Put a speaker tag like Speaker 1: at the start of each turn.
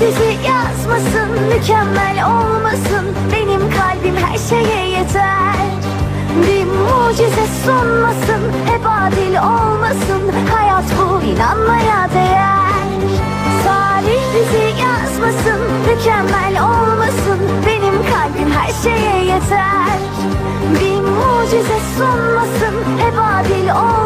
Speaker 1: bizi yazmasın Mükemmel olmasın. Benim kalbim her şeye yeter. Bir mucize sunmasın Hep adil olmasın. Hayat bu inanmaya değer. Tarih bizi yazmasın Mükemmel olmasın. Benim kalbim her şeye yeter. Bir mucize sunmasın Hep adil olmasın